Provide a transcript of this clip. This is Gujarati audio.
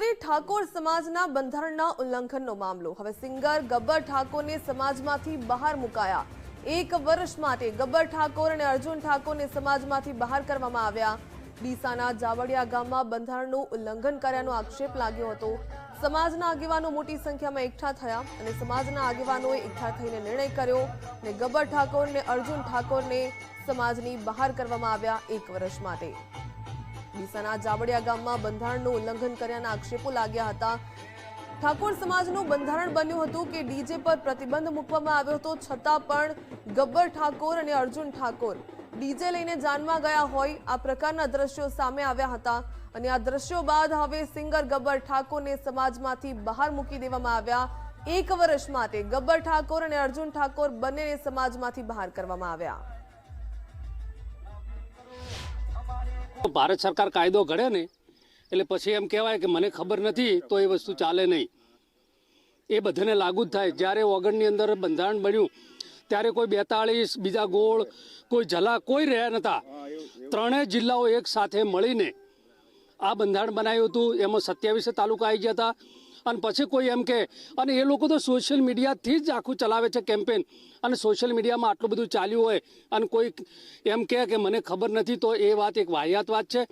કરીએ ઠાકોર સમાજના બંધારણના ઉલ્લંઘનનો મામલો. હવે સિંગર ગબ્બર ઠાકોરને સમાજમાંથી બહાર મુકાયા. એક વર્ષ માટે ગબ્બર ઠાકોર અને અર્જુન ઠાકોરને સમાજમાંથી બહાર કરવામાં આવ્યા. ડીસાના જાવડિયા ગામમાં બંધારણનું ઉલ્લંઘન કર્યાનો આક્ષેપ લાગ્યો હતો. સમાજના આગેવાનો મોટી સંખ્યામાં એકઠા થયા અને સમાજના આગેવાનોએ એકઠા થઈને નિર્ણય કર્યો અને ગબ્બર ઠાકોર અને અર્જુન ઠાકોરને સમાજની બહાર કરવામાં આવ્યા એક વર્ષ માટે. ડીસાના જાવડિયા ગામમાં બંધારણનું ઉલ્લંઘન કર્યાના આક્ષેપો લાગ્યા હતા. ઠાકોર સમાજનું બંધારણ બન્યું હતું કે ડીજે પર પ્રતિબંધ મૂકવામાં આવ્યો હતો, છતાં પણ ગબ્બર ઠાકોર અને અર્જુન ઠાકોર ડીજે લઈને જાનમાં ગયા હોય, આ પ્રકારના દ્રશ્યો સામે આવ્યા હતા. અને આ દ્રશ્યો બાદ હવે સિંગર ગબ્બર ઠાકોરને સમાજમાંથી બહાર મૂકી દેવામાં આવ્યા. એક વર્ષ માટે ગબ્બર ઠાકોર અને અર્જુન ઠાકોર બંનેને સમાજમાંથી બહાર કરવામાં આવ્યા. ભારત સરકાર કાયદો ઘડે ને, એટલે પછી એમ કહેવાય કે મને ખબર નથી તો એ વસ્તુ ચાલે નહીં. એ બધાને લાગુ જ થાય. જ્યારે ઓગણની અંદર બંધારણ બન્યું, ત્યારે કોઈ બેતાળીસ, બીજા ગોળ, કોઈ જલા, કોઈ રહ્યા નહોતા ત્રણેય જિલ્લાઓ એક સાથે મળીને આ બંધારણ બનાવ્યું હતું. એમાં સત્યાવીસે તાલુકા આવી ગયા હતા. અને પછી કોઈ એમ કે, અને એ લોકો તો સોશિયલ મીડિયાથી જ આખું ચલાવે છે કેમ્પેન અને સોશિયલ મીડિયામાં આટલું બધું ચાલ્યું હોય અને કોઈ એમ કે, મને ખબર નથી તો એ વાત એક વાહિયાત વાત છે.